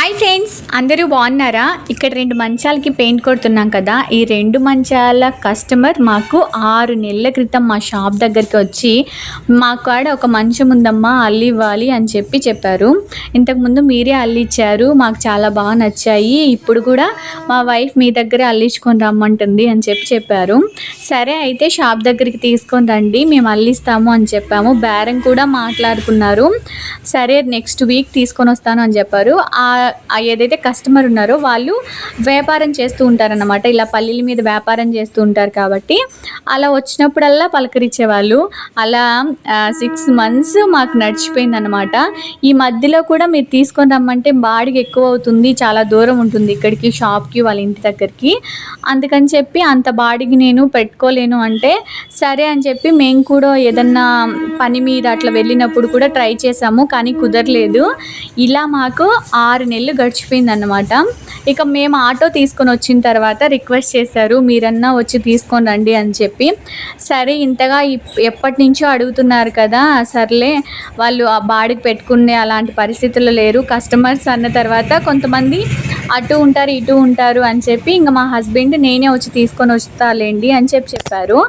Hi friends అందరూ బాగున్నారా? ఇక్కడ రెండు మంచాలకి పెయింట్ కొడుతున్నాం కదా. ఈ రెండు మంచాల కస్టమర్ మాకు ఆరు నెలల క్రితం మా షాప్ దగ్గరికి వచ్చి మా కాడ ఒక మంచం ఉందమ్మా అల్లి ఇవ్వాలి అని చెప్పి చెప్పారు. ఇంతకుముందు మీరే అల్లిచ్చారు మాకు చాలా బాగా నచ్చాయి. ఇప్పుడు కూడా మా వైఫ్ మీ దగ్గర అల్లించుకొని రమ్మంటుంది అని చెప్పి చెప్పారు. సరే అయితే షాప్ దగ్గరికి తీసుకొని రండి మేము అల్లిస్తాము అని చెప్పాము. బేరం కూడా మాట్లాడుకున్నారు. సరే నెక్స్ట్ వీక్ తీసుకొని వస్తాను అని చెప్పారు. ఆ ఏదైతే కస్టమర్ ఉన్నారో వాళ్ళు వ్యాపారం చేస్తూ ఉంటారన్నమాట. ఇలా పల్లీల మీద వ్యాపారం చేస్తూ ఉంటారు కాబట్టి అలా వచ్చినప్పుడల్లా పలకరించేవాళ్ళు. అలా సిక్స్ మంత్స్ మాకు నడిచిపోయింది అనమాట ఈ మధ్యలో కూడా మీరు తీసుకొని రమ్మంటే బాడిగ ఎక్కువ అవుతుంది చాలా దూరం ఉంటుంది ఇక్కడికి షాప్కి వాళ్ళ ఇంటి దగ్గరికి. అందుకని చెప్పి అంత బాడిగి నేను పెట్టుకోలేను అంటే సరే అని చెప్పి మేము కూడా ఏదన్నా పని మీద అట్లా వెళ్ళినప్పుడు కూడా ట్రై చేసాము కానీ కుదరలేదు. ఇలా మాకు ఆరు నెలలు గడిచిపోయింది గడిచిపోయిందన్నమాట. ఇక మేము ఆటో తీసుకొని వచ్చిన తర్వాత రిక్వెస్ట్ చేశారు మీరన్నా వచ్చి తీసుకొని రండి అని చెప్పి. సరే ఇంతగా ఇప్- ఎప్పటి నుంచో అడుగుతున్నారు కదా సర్లే వాళ్ళు ఆ బాడికి పెట్టుకునే అలాంటి పరిస్థితుల్లో లేరు. కస్టమర్స్ అన్న తర్వాత కొంతమంది అటు ఉంటారు ఇటు ఉంటారు అని చెప్పి ఇంకా మా హస్బెండ్ నేనే వచ్చి తీసుకొని వస్తాలేండి అని చెప్పి చెప్పారు.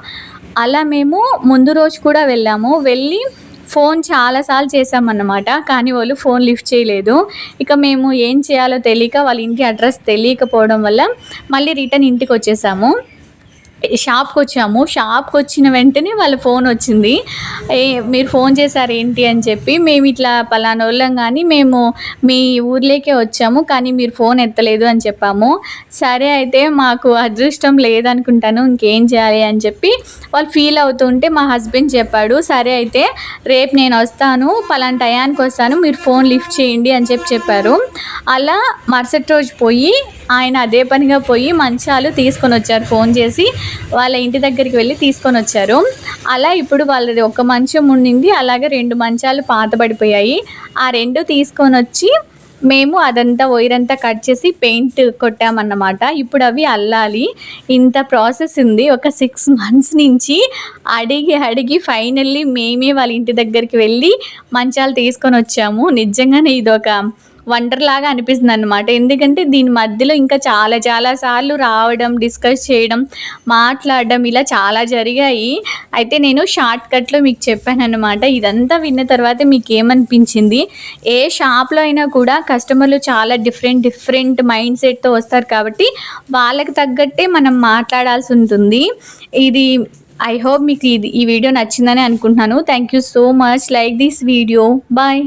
అలా మేము ముందు రోజు కూడా వెళ్ళాము. వెళ్ళి ఫోన్ చాలాసార్లు చేసామన్నమాట కానీ వాళ్ళు ఫోన్ లిఫ్ట్ చేయలేదు. ఇక మేము ఏం చేయాలో తెలియక వాళ్ళ ఇంటి అడ్రస్ తెలియకపోవడం వల్ల మళ్ళీ రిటర్న్ ఇంటికి వచ్చేసాము. షాప్కి వచ్చాము షాప్కి వచ్చిన వెంటనే వాళ్ళ ఫోన్ వచ్చింది. ఏ మీరు ఫోన్ చేశారు ఏంటి అని చెప్పి మేము ఇట్లా పలానా వాళ్ళం కానీ మేము మీ ఊర్లోకే వచ్చాము కానీ మీరు ఫోన్ ఎత్తలేదు అని చెప్పాము. సరే అయితే మాకు అదృష్టం లేదనుకుంటాను ఇంకేం చేయాలి అని చెప్పి వాళ్ళు ఫీల్ అవుతుంటే మా హస్బెండ్ చెప్పాడు సరే అయితే రేపు నేను వస్తాను పలానా టయానికి వస్తాను మీరు ఫోన్ లిఫ్ట్ చేయండి అని చెప్పి చెప్పారు. అలా మరుసటి రోజు పోయి ఆయన అదే పనిగా పోయి మంచాలు తీసుకొని వచ్చారు. ఫోన్ చేసి వాళ్ళ ఇంటి దగ్గరికి వెళ్ళి తీసుకొని వచ్చారు. అలా ఇప్పుడు వాళ్ళది ఒక మంచం ఉండింది. అలాగే రెండు మంచాలు పాతబడిపోయాయి ఆ రెండు తీసుకొని వచ్చి మేము అదంతా వైరంతా కట్ చేసి పెయింట్ కొట్టామన్నమాట. ఇప్పుడు అవి అల్లాలి. ఇంత ప్రాసెస్ ఉంది. ఒక సిక్స్ మంత్స్ నుంచి అడిగి అడిగి ఫైనల్లీ మేమే వాళ్ళ ఇంటి దగ్గరికి వెళ్ళి మంచాలు తీసుకొని వచ్చాము. నిజంగానే ఇది వండర్లాగా అనిపిస్తుంది అనమాట ఎందుకంటే దీని మధ్యలో ఇంకా చాలా చాలా సార్లు రావడం డిస్కస్ చేయడం మాట్లాడడం ఇలా చాలా జరిగాయి. అయితే నేను షార్ట్ కట్లో మీకు చెప్పాను అనమాట ఇదంతా విన్న తర్వాత మీకు ఏమనిపించింది ఏ షాప్లో అయినా కూడా కస్టమర్లు చాలా డిఫరెంట్ డిఫరెంట్ మైండ్ సెట్తో వస్తారు కాబట్టి వాళ్ళకి తగ్గట్టే మనం మాట్లాడాల్సి ఉంటుంది. ఇది ఐ హోప్ మీకు ఇది ఈ వీడియో నచ్చిందని అనుకుంటున్నాను. Thank you so much. Like this video. Bye.